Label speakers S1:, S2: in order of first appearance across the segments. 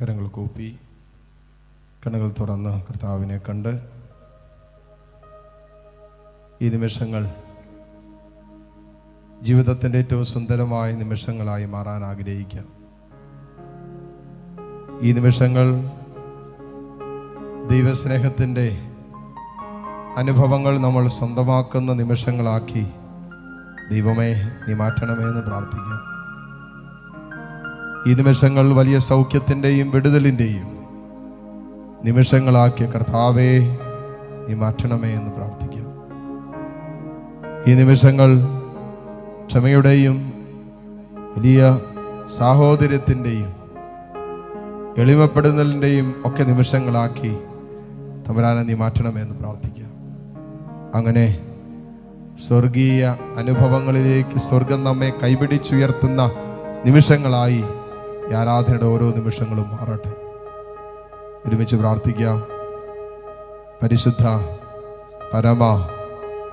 S1: കരങ്ങൾ കൂപ്പി കണ്ണുകൾ തുറന്ന് കർത്താവിനെ കണ്ട് ഈ നിമിഷങ്ങൾ ജീവിതത്തിന്റെ ഏറ്റവും സുന്ദരമായ നിമിഷങ്ങളായി മാറാൻ ആഗ്രഹിക്കാം. ഈ നിമിഷങ്ങൾ ദൈവസ്നേഹത്തിന്റെ അനുഭവങ്ങൾ നമ്മൾ സ്വന്തമാക്കുന്ന നിമിഷങ്ങളാക്കി ദൈവമേ നീ മാറ്റണമേ എന്ന് പ്രാർത്ഥിക്കാം. ഈ നിമിഷങ്ങൾ വലിയ സൗഖ്യത്തിന്റെയും വിടുതലിന്റെയും നിമിഷങ്ങളാക്കിയ കർത്താവേ നീ മാറ്റണമേ എന്ന് പ്രാർത്ഥിക്കാം. ഈ നിമിഷങ്ങൾ ക്ഷമയുടെയും വലിയ സാഹോദര്യത്തിന്റെയും എളിമപ്പെടുന്നതിന്റെയും ഒക്കെ നിമിഷങ്ങളാക്കി തമ്പുരാനെ നീ മാറ്റണമേ എന്ന് പ്രാർത്ഥിക്കാം. അങ്ങനെ സ്വർഗീയ അനുഭവങ്ങളിലേക്ക് സ്വർഗം നമ്മെ കൈപിടിച്ചുയർത്തുന്ന നിമിഷങ്ങളായി ഈ ആരാധനയുടെ ഓരോ നിമിഷങ്ങളും മാറട്ടെ. ഒരുമിച്ച് പ്രാർത്ഥിക്കാം. പരിശുദ്ധ പരമ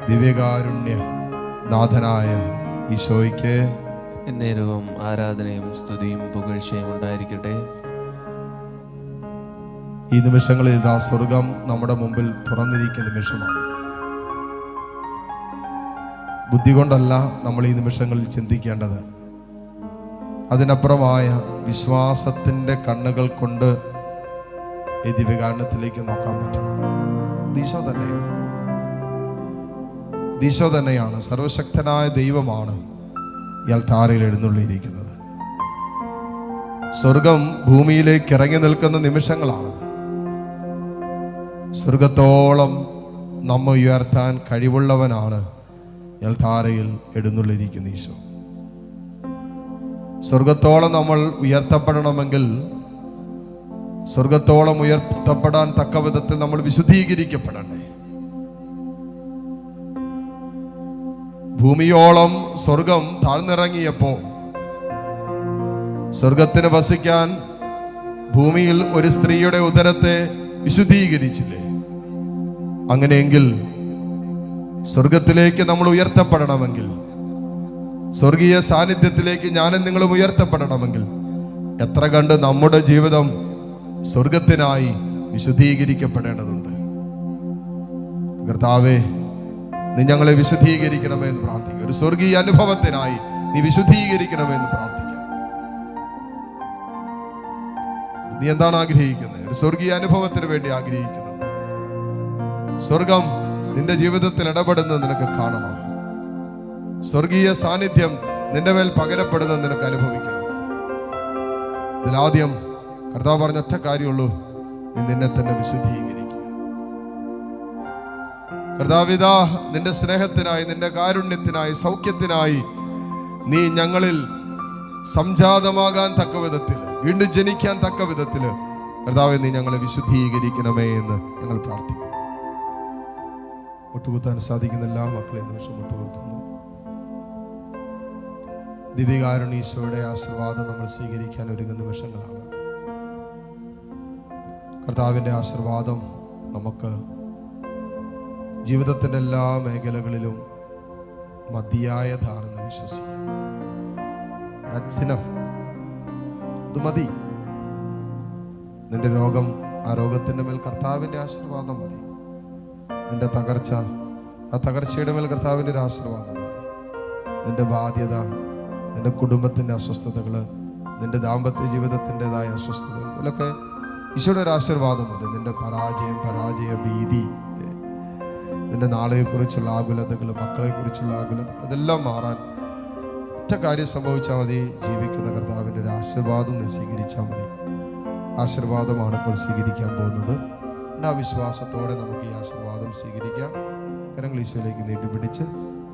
S1: ദിവ്യകാരുണ്യ നാഥനായ ഈശോയ്ക്ക്.
S2: എന്നേരവും ആരാധനയും സ്തുതിയും പുകഴ്ചയും ഉണ്ടായിരിക്കട്ടെ.
S1: ഈ നിമിഷങ്ങളിൽ ആ സ്വർഗം നമ്മുടെ മുമ്പിൽ തുറന്നിരിക്കുന്ന നിമിഷമാണ്. ബുദ്ധി കൊണ്ടല്ല നമ്മൾ ഈ നിമിഷങ്ങളിൽ ചിന്തിക്കേണ്ടത്. അതിനപ്പുറമായ വിശ്വാസത്തിന്റെ കണ്ണുകൾ കൊണ്ട് ഈ ദിവ്യകാരണത്തിലേക്ക് നോക്കാൻ പറ്റണം ദീശോ തന്നെയാണ്. ദീശോ തന്നെയാണ്. സർവശക്തനായ ദൈവമാണ് ഇയാൾ താരയിൽ എഴുന്നള്ളിയിരിക്കുന്നത്. സ്വർഗം ഭൂമിയിലേക്ക് ഇറങ്ങി നിൽക്കുന്ന നിമിഷങ്ങളാണ്. സ്വർഗത്തോളം നമ്മ ഉയർത്താൻ കഴിവുള്ളവനാണ് ഇയാൾ താരയിൽ എഴുന്നള്ളിയിരിക്കുന്ന ഈശോ. സ്വർഗത്തോളം നമ്മൾ ഉയർത്തപ്പെടണമെങ്കിൽ സ്വർഗത്തോളം ഉയർത്തപ്പെടാൻ തക്ക വിധത്തിൽ നമ്മൾ വിശുദ്ധീകരിക്കപ്പെടണ്ടേ? ഭൂമിയോളം സ്വർഗം താഴ്ന്നിറങ്ങിയപ്പോ സ്വർഗത്തിന് വസിക്കാൻ ഭൂമിയിൽ ഒരു സ്ത്രീയുടെ ഉദരത്തെ വിശുദ്ധീകരിച്ചില്ലേ? അങ്ങനെയെങ്കിൽ സ്വർഗത്തിലേക്ക് നമ്മൾ ഉയർത്തപ്പെടണമെങ്കിൽ സ്വർഗീയ സാന്നിധ്യത്തിലേക്ക് ഞാനും നിങ്ങളും ഉയർത്തപ്പെടണമെങ്കിൽ എത്ര കണ്ട് നമ്മുടെ ജീവിതം സ്വർഗത്തിനായി വിശുദ്ധീകരിക്കപ്പെടേണ്ടതുണ്ട്. കർത്താവേ നീ ഞങ്ങളെ വിശുദ്ധീകരിക്കണമെന്ന് പ്രാർത്ഥിക്കുക. ഒരു സ്വർഗീയ അനുഭവത്തിനായി നീ വിശുദ്ധീകരിക്കണമെന്ന് പ്രാർത്ഥിക്കാം നീ എന്താണ് ആഗ്രഹിക്കുന്നത്? ഒരു സ്വർഗീയ അനുഭവത്തിന് വേണ്ടി ആഗ്രഹിക്കുന്നു സ്വർഗം നിന്റെ ജീവിതത്തിൽ ഇടപെടുന്നത് നിനക്ക് കാണണം? സ്വർഗീയ സാന്നിധ്യം നിന്റെ മേൽ പകരപ്പെടുന്നത് നിനക്ക് അനുഭവിക്കുന്നു. ഇതിലാദ്യം കർത്താവ് പറഞ്ഞ ഒറ്റ കാര്യമുള്ളൂ. നീ നിന്നെ തന്നെ വിശുദ്ധീകരിക്കുക. കർത്താവിതാ നിന്റെ സ്നേഹത്തിനായി നിന്റെ കാരുണ്യത്തിനായി സൗഖ്യത്തിനായി നീ ഞങ്ങളിൽ സംജാതമാകാൻ തക്ക വിധത്തിൽ വീണ്ടും ജനിക്കാൻ തക്ക വിധത്തിൽ കർത്താവെ നീ ഞങ്ങളെ വിശുദ്ധീകരിക്കണമേ എന്ന് ഞങ്ങൾ പ്രാർത്ഥിക്കുന്നു. ഒട്ടുകുത്താൻ സാധിക്കുന്ന എല്ലാ മക്കളെയും നിമിഷം മുട്ടുകുത്തുന്നു ദിവ്യകാരുണീശോയുടെ ആശീർവാദം നമ്മൾ സ്വീകരിക്കാൻ ഒരുങ്ങുന്ന നിമിഷങ്ങളാണ്. കർത്താവിന്റെ ആശീർവാദം നമുക്ക് ജീവിതത്തിന്റെ എല്ലാ മേഖലകളിലും മതിയായതാണെന്ന് വിശ്വസിക്കും. അത് മതി. നിന്റെ രോഗം ആ രോഗത്തിന്റെ മേൽ കർത്താവിന്റെ ആശീർവാദം മതി. നിന്റെ തകർച്ച ആ തകർച്ചയുടെ മേൽ കർത്താവിന്റെ ഒരു ആശീർവാദം മതി. നിന്റെ ബാധ്യത നിന്റെ കുടുംബത്തിന്റെ അസ്വസ്ഥതകൾ നിന്റെ ദാമ്പത്യ ജീവിതത്തിന്റെതായ അസ്വസ്ഥതകൾ ഇതിലൊക്കെ ഈശോയുടെ ഒരു ആശീർവാദം മതി നിന്റെ പരാജയം പരാജയ ഭീതി നിന്റെ നാളെക്കുറിച്ചുള്ള ആകുലതകൾ മക്കളെക്കുറിച്ചുള്ള ആകുലതകൾ അതെല്ലാം മാറാൻ ഒറ്റ കാര്യം സംഭവിച്ചാൽ മതി. ജീവിക്കുന്ന കർത്താവിന്റെ ഒരു ആശീർവാദം നീ സ്വീകരിച്ചാൽ മതി. ആശീർവാദമാണ് ഇപ്പോൾ സ്വീകരിക്കാൻ പോകുന്നത്. എന്റെ ആ വിശ്വാസത്തോടെ നമുക്ക് ഈ ആശീർവാദം സ്വീകരിക്കാം. കരങ്ങൾ ഈശോയിലേക്ക് നീട്ടിപ്പിടിച്ച്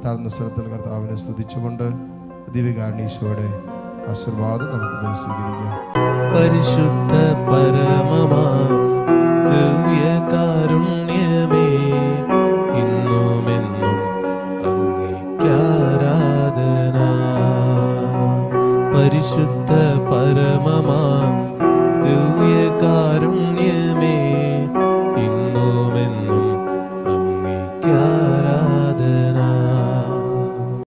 S1: താഴ്ന്ന സ്വരത്തിൽ കർത്താവിനെ സ്തുതിച്ചുകൊണ്ട് ദിവ്യകാരണീശോയുടെ ആശീർവാദം നമുക്ക് സ്വീകരിക്കാം.
S2: പരിശുദ്ധ പരമമാ ദിവ്യകാരുണ്യമേ.